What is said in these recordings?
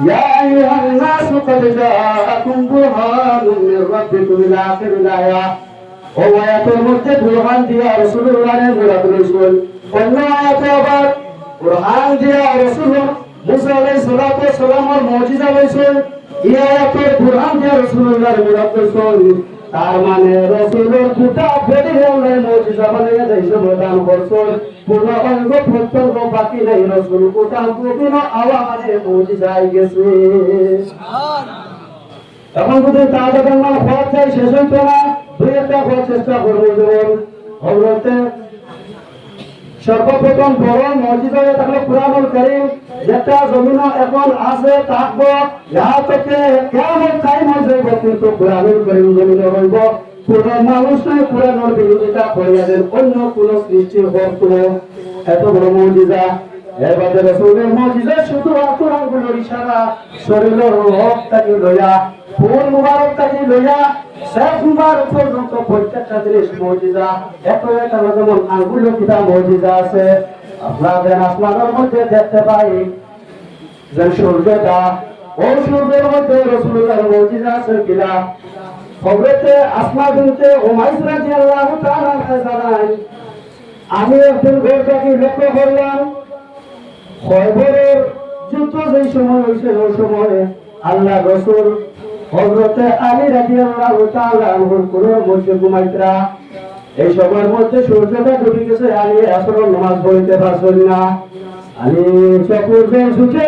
ইয়া আইয়ুহান নাস قد جاءكم برهان من ربكم الى اخر الايه ও আয়াতের মধ্যে বুরহান দিয়া রাসূলুল্লাহের মুরাদ রইছেন অন্য আয়াতে আবার বুরহান দিয়া রাসূল মুসা আলাইহিস সালাতু ওয়াস সালামের মুজিজা রইছেন এই আয়াতে বুরহান দিয়া রাসূলুল্লাহর মুরাদ রইছেন তার মানে রসুলের করছেন পূর্ণ অঙ্গ প্রত্যঙ্গ বাকি নেই রসুল গোটা বিভিন্ন আওয়াজে মুজিজাই গেছে। এখন যদি খরচ চাই, শেষ হইতো না। দুই একটা খরচ চেষ্টা করব যেমন হজরতে সর্বপ্রথম বড় মসজিদ হয়ে থাকলে কারীম। যেটা জমিন এখন আছে থাকব ইহা থেকে কেমন টাইম হয়ে কুরআনুল কারীম জমিন কোন মানুষ নাই কুরআনের বিরোধিতা করিয়া দেন। অন্য কোন সৃষ্টি হোক কোনো। এত বড় এবারে রসুলের শুধু ইশারা, শরীরের তাকে লইয়া, ফুল মুবারক তাকে লইয়া, শেষ মুবারক পর্যন্ত প্রত্যেকটা জিনিস এত যেমন কিতা আছে। আপনাদের আসমানের মধ্যে দেখতে পাই যে সূর্যটা সূর্যের মধ্যে রসুলের মসজিদা আছে কিনা খবরেতে আসমা বিনতে উমাইস রাদিয়াল্লাহু তাআলা জানায়, আমি একদিন ঘরটাকে লক্ষ্য করলাম, খয়বরের যুদ্ধ যেই সময় হয়েছে ওই সময় আল্লাহ রসুল হজরতে আলী রাদিয়াল্লাহু তাআলা আনহুর কুলের মধ্যে ঘুমাইতরা এই সময়ের মধ্যে সূর্যটা ডুবে গেছে, আলী আসর নামাজ পড়তে পারছেন না। আলী চকুর বের ছুটে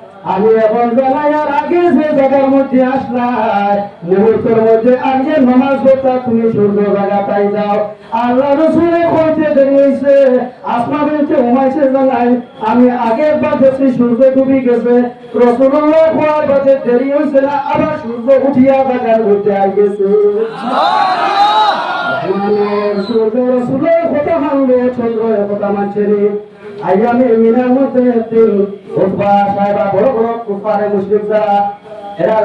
আমি এখন আর আগে যে জায়গার মধ্যে আসলাই মুহূর্তের মধ্যে আগে নামাজ পড়তা তুমি সূর্য জায়গা পাই যাও। আল্লাহ রসুলে কইতে দেরি হইছে আসমা বিনতে উমাইছে জানাই আমি আগের বার দেখছি সূর্য ডুবে গেছে। রসুল্লাহ খোয়ার বাদে দেরি হয়েছে না, আবার সূর্য উঠিয়া জায়গার মধ্যে আই গেছে। সূর্য রসুলের কথা মানলে চন্দ্র কথা মানছে রে। আইয়ামে মিনার মধ্যে উঠবা সাহেবা বড় বড় কুফারে মুসলিম যারা, এরা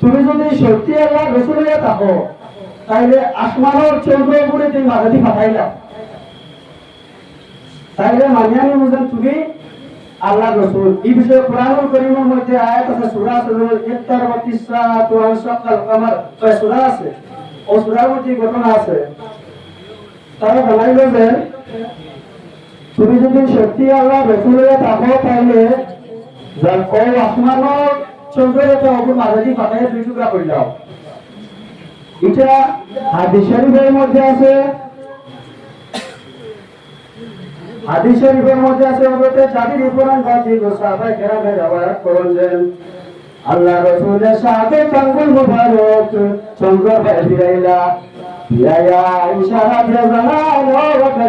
তুমি যদি সত্যি আল্লাহ রসুলে থাকো, তাইলে আসমানের চন্দ্র উপরে তুমি মাঝাদি ফাটাইলা তাইলে মানিয়ানি বুঝেন তুমি আল্লাহ রসুল। এই বিষয়ে কোরআনুল করিমের মধ্যে আয়াত আছে, সূরা আছে ইফতার ওয়া তিসরাত ওয়া শাক্কাল কামার সূরা আছে? ও সূরার মধ্যে ঘটনা আছে। তারা জানাইল যে তুমি যদি সত্যি আল্লাহ রসুলের থাকো যার ও আসমানের চন্দ্রের একটা অপর মাঝারি ফাটাই দুই টুকরা করে দাও এটা হাদিস শরীফের মধ্যে আছে। হাদিস শরীফের মধ্যে আছে ওগুলোতে জাবির ইবরান গাজী ও সাহাবায়ে কেরামের রওয়ায়াত করেন আল্লাহ রাসূলের সাথে আঙ্গুল মুবারক, চন্দ্র ভাই ফিরাইলা। ফিরাইয়া ইশারা দিয়ে ওটা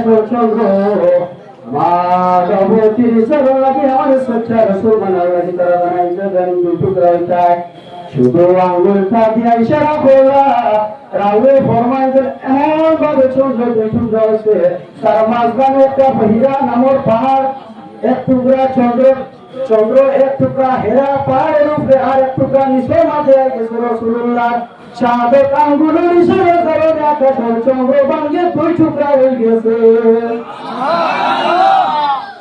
চন্দ্র আমার অবতি সরল লাগে আমার সচ্চা রাসূল লাগি তারা জানাইছে দেন টুকরা হইতায় শুধু আঙ্গুলটা দিয়ে ইশারা করলা রাউলে ফরমাইছেন এমন ভাবে চন্দ্র দুই টুকরা হয়েছে তার মাঝখানে একটা চন্দ্র চন্দ্র এক টুকরা হেরা পাহাড়ের উপরে, আর এক টুকরা নিচে মাঝে রসুল্লাহ সাদে আঙ্গুলের ইশারা করে দেখা চন্দ্র ভাঙ্গে দুই টুকরা হয়ে গেছে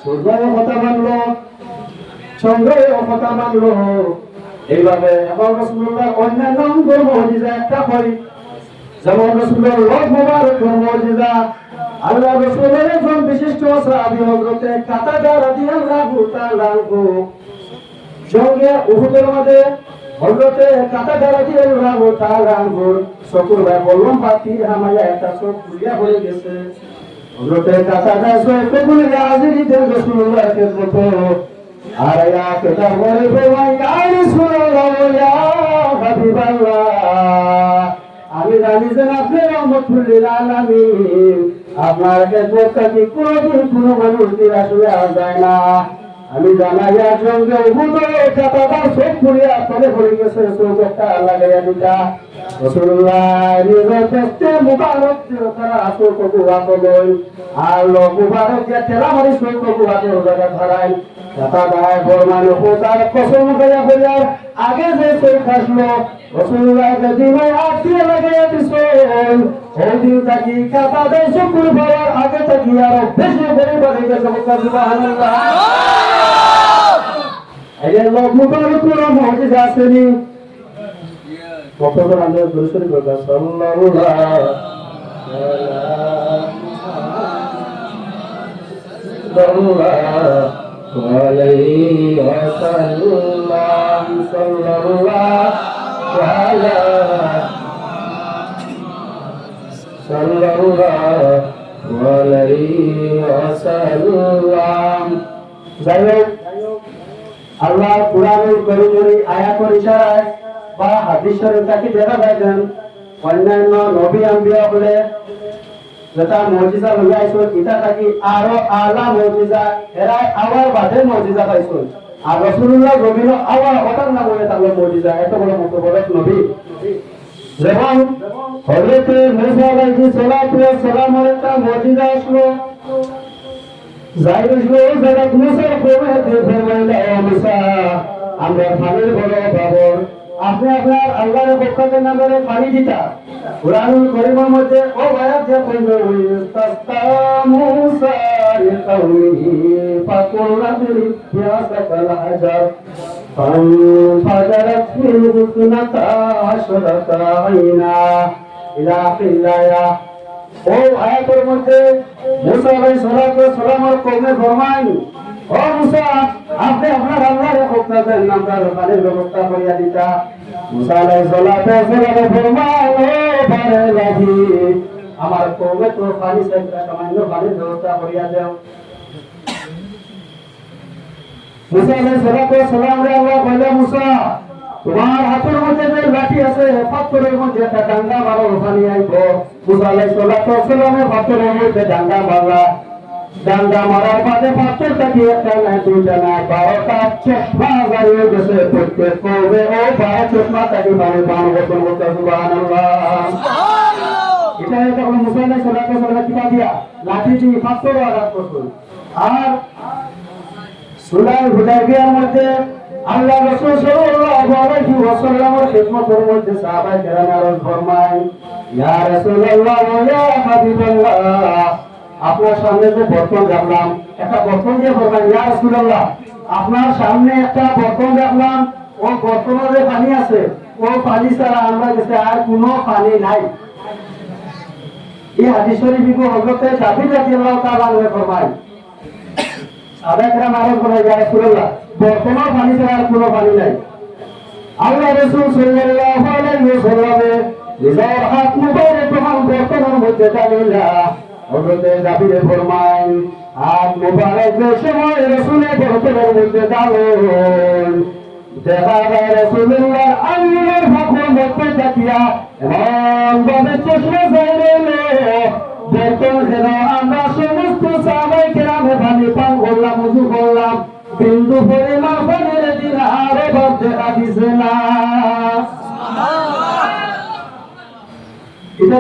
সূর্যও কথা মানলো চন্দ্রও কথা মানলো। এইভাবে এখন রসুল্লাহ অন্যান্য অঙ্গর মজিজা একটা হয়। যেমন রসুলের লোক মোবারক মজিজা। আল্লাহ রসুলের একজন বিশিষ্ট সাহাবী হযরতে কাতাদা রাদিয়াল্লাহু তাআলা সঙ্গে উহুদের মধ্যে হযরতে কাতাদা রাদিয়াল্লাহু তাআলা আনহুর চকুর ভাই বললাম পাতি হামায়া একটা সব খুলিয়া হয়ে গেছে। হযরতে কাতাদা চোখ খুলিয়া হাজিরি দেন রাসূলুল্লাহর খেদমতে আর কেদার বলে ভাই রাসূলুল্লাহ ইয়া হাবিবাল্লাহ। আমি জানি যে আপনি রহমতুল্লিল আলামিন, আপনার কাছে কোনোদিন কোনো মানুষ নিরাশ হয়ে আর যায় না। আমি জানাই আর সঙ্গে উহুদ কাতাদার চোখ পুরিয়া তলে পড়ে গেছে চোখ একটা লাগাইয়া দিতা আগে যে থাকি আরও বেশি কতজন আমরা দর্শন করলাম সাল্লাল্লাহু সাল্লাল্লাহু আল্লাহ কোরআনুল করিমের আয়াতের ইশারায় বা হাদিস শরীফ তাকে দেখা পাইছেন। অন্যান্য নবী আম্বিয়া বলে যেটা মজিজা লইয়া আইছো ইটা থাকি আরও আলা মজিজা এরা আবার বাদে মজিজা পাইছো আর রসুল্লাহ জমিন আবার ওটার নাম হয়ে থাকল মজিজা, এত বড় মতো নবী। যেমন হজরতে মুসা আলাইহিস সালাতু ওয়াস সালামের একটা মজিজা আসলো আমরা পানির বড় বাবর আপনি আপনার আল্লাহর পক্ষে নামে পানি দিতা কুরআনুল কারীমের মধ্যে ও আয়াত যে কইলো ইস্তাসকা মুসা লিকাউমিহি ফাকুল্লা বিয়াসাকাল হাজার فانفجرت منه اثنتا عشرة عينا إلى آخر الآية ও আয়াতের মধ্যে মুসা আলাইহিস সালাতু সালামের কওমে ফরমান ও মুসা, আপনি আপনার আল্লাহর হুকম দেন নামদার পানির আমার কওমে তো পানি সাইডটা সামান্য পানির ব্যবস্থা করিয়া দাও। মুসা আলাইহিস সালাতু মুসা তোমার হাতের মধ্যে যে লাঠি আছে পাথরের মধ্যে একটা ডাঙ্গা মারো ওখানে আইব। আলাইহিস সালাতু ওয়াস সালামের পাথরের মধ্যে ডাঙ্গা মারলা ডাঙ্গা মারার বাদে পাথরটা কি একটা না দুইটা না বারোটা চশমা গাড়িয়ে গেছে। প্রত্যেক কবে ও বারো চশমা তাকে পানি পান বছর বছর এটা একটা হলো মুসা আলাইহিস সালাতু ওয়াস কিতা দিয়া লাঠি দিয়ে পাথর আঘাত করছেন আর সুলাল হুদাইবিয়ার মধ্যে আল্লাহ রাসূল সাল্লাল্লাহু আলাইহি ওয়াসাল্লামের খিদমতের মধ্যে সাহাবায়ে কেরাম আরজ ফরমায়, ইয়া রাসূলুল্লাহ, ইয়া হাবিবাল্লাহ, আপনার সামনে যে বর্তন রাখলাম একটা বর্তন দিয়ে ফরমায়, ইয়া রাসূলুল্লাহ, আপনার সামনে একটা বর্তন রাখলাম ও বর্তনে যে পানি আছে, ও পানি ছাড়া আমরা কাছে আর কোনো পানি নাই। এই হাদিস শরীফ হযরতে জাবির রাদিয়াল্লাহু তাআলা আনহু ফরমায় সাবেকরা মারণ করে যায় সুরল্লাহ বর্তমান পানি ছাড়া আর কোনো পানি নাই। আল্লাহ রসুল সাল্লাল্লাহু আলাইহি ওয়াসাল্লামে নিজের হাত মুবারক তখন বর্তমানের মধ্যে ডালিলা হযরতে জাবিরে ফরমান হাত মুবারক সময় রসুলের বর্তমানের মধ্যে যেন আমরা সমস্ত সাহাবাই কেরামে পান করলাম বিন্দু না। এটা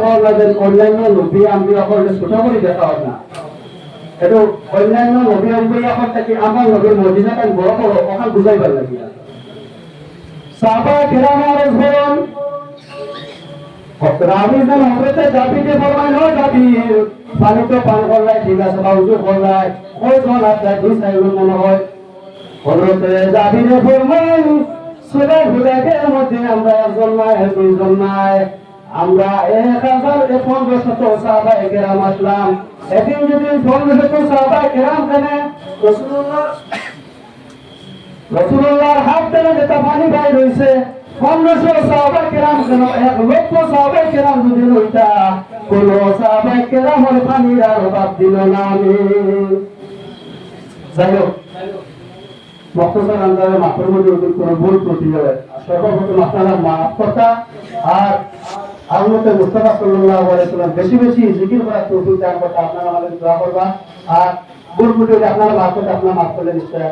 হওয়ার অন্যান্য নবী আমি অকল ছোট করে দেখা হয় না। এইটো অন্যান্য নবী অকল থাকি মজিজাটা বড় বড় অকল বুঝাইবার লাগিয়া সাহাবা কেরামের ধরন রাবি যেন হজরতে জাবিকে পানি তো পান করলাই, ঠিক আছে বা উজু করলাই কয়জন আপনার দুই চারজন মনে হয়। হলতে যাবি রে ফরমান সুরে ঘুরেকের মধ্যে আমরা একজন নাই, দুইজন আমরা এক হাজার পনেরো শত সাহাবা কেরাম আসলাম। একদিন যদি পনেরো শত সাহাবা কেরাম কেনে রসুল্লাহ রসুল্লাহর হাত ধরে যেটা পানি ভাই রয়েছে পনেরোশো সাহাবা কেরাম কেন এক লক্ষ সাহাবা কেরাম যদি লইতা কোন সাহাবা কেরামের পানির আর অভাব দিল না আমি। যাই হোক, মক্তসর আন্দাজে মাথের মধ্যে ওদের কোনো ভুল ত্রুটি হবে সর্বপ্রথম আপনারা মাফ কথা আর আর মুস্তাফা সাল্লাল্লাহু আলাইহি সাল্লাম বেশি বেশি জিকির করা তৌফিক দান করতে আপনারা আমাদের করবা। আর ভুল আপনারা মাফ করতে মাফ করলে নিশ্চয়ই